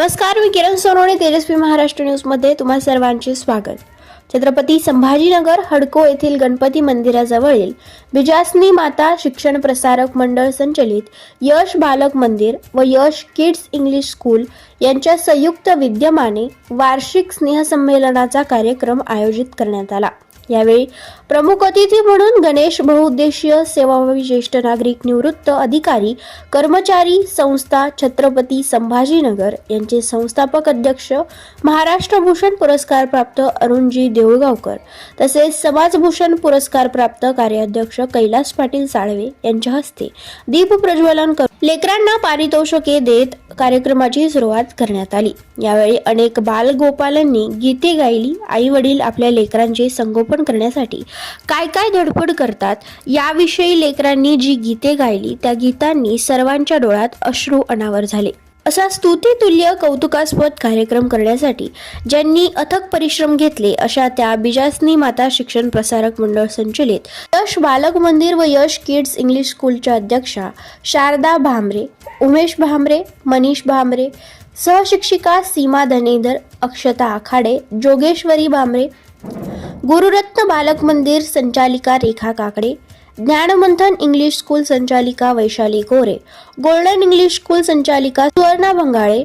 नमस्कार मी किरण सोनवणे तेजस्वी महाराष्ट्र न्यूजमध्ये तुम्हा सर्वांचे स्वागत. छत्रपती संभाजीनगर हडको येथील गणपती मंदिराजवळील बिजासनी माता शिक्षण प्रसारक मंडळ संचलित यश बालक मंदिर व यश किड्स इंग्लिश स्कूल यांच्या संयुक्त विद्यमाने वार्षिक स्नेहसंमेलनाचा कार्यक्रम आयोजित करण्यात आला. यावेळी प्रमुख अतिथी म्हणून गणेश बहुउद्देशीय सेवाभावी ज्येष्ठ नागरिक निवृत्त अधिकारी कर्मचारी संस्था छत्रपती संभाजीनगर यांचे संस्थापक अध्यक्ष महाराष्ट्र भूषण पुरस्कार प्राप्त अरुणजी देऊळगावकर तसेच समाजभूषण पुरस्कार प्राप्त कार्याध्यक्ष कैलास पाटील साळवे यांच्या हस्ते दीप प्रज्वलन करून लेकरांना पारितोषिके देत कार्यक्रमाची सुरुवात करण्यात आली. यावेळी अनेक बालगोपालांनी गीते गायली. आई वडील आपल्या लेकरांचे संगोपन करण्यासाठी काय काय धडपड करतात याविषयी लेकरांनी जी गीते गायली त्या गीतांनी सर्वांच्या डोळ्यात अश्रू अनावर झाले. असा स्तुतितुल्य कौतुकास्पद कार्यक्रम करण्यासाठी ज्यांनी अथक परिश्रम घेतले अशा त्या बिजासनी माता शिक्षण प्रसारक मंडळ संचलित यश बालक मंदिर व यश किड्स इंग्लिश स्कूलच्या अध्यक्षा शारदा भामरे उमेश भामरे मनीष भामरे सहशिक्षिका सीमा धनेधर अक्षता आखाडे जोगेश्वरी भामरे गुरुरत्न बालक मंदिर संचालिका रेखा काकडे ज्ञानमंथन इंग्लिश स्कूल संचालिका Vaishali Gore golden English school संचालिका सुवर्णा भंगाळे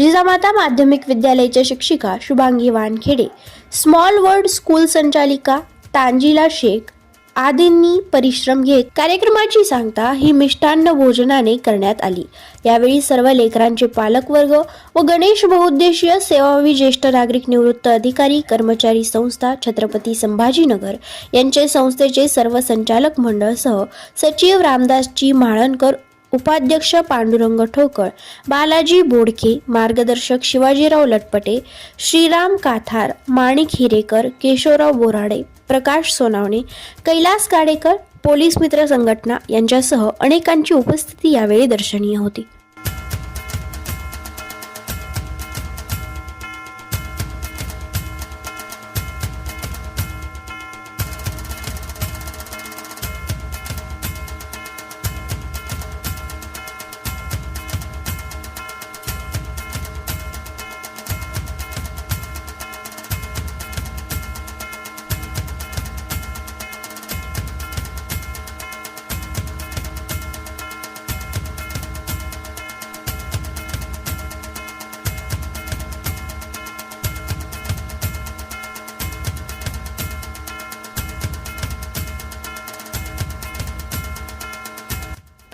जिजामाता माध्यमिक विद्यालयाच्या शिक्षिका Shubhangi Wankhede small world school संचालिका तांजिला शेख आदींनी परिश्रम घेत कार्यक्रमाची सांगता ही मिष्टान्न भोजनाने करण्यात आली. यावेळी सर्व लेकरांचे पालकवर्ग व गणेश बहुउद्देशीय सेवावी ज्येष्ठ नागरिक निवृत्त अधिकारी कर्मचारी संस्था छत्रपती संभाजीनगर यांचे संस्थेचे सर्व संचालक मंडळसह सचिव रामदासजी म्हाळणकर उपाध्यक्ष पांडुरंग ठोकळ बालाजी बोडके मार्गदर्शक शिवाजीराव लटपटे श्रीराम काथार माणिक हिरेकर केशवराव बोराडे प्रकाश सोनावणे कैलास काडेकर पोलीस मित्र संघटना यांच्यासह अनेकांची उपस्थिती यावेळी दर्शनीय होती.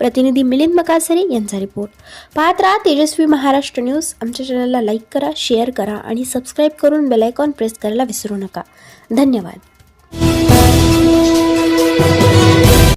प्रतिनिधी मिलिंद मकासरे यांचा रिपोर्ट पाहत राहा तेजस्वी महाराष्ट्र न्यूज आमच्या चॅनलला लाईक करा शेअर करा आणि सबस्क्राईब करून बेलायकॉन प्रेस करायला विसरू नका. धन्यवाद.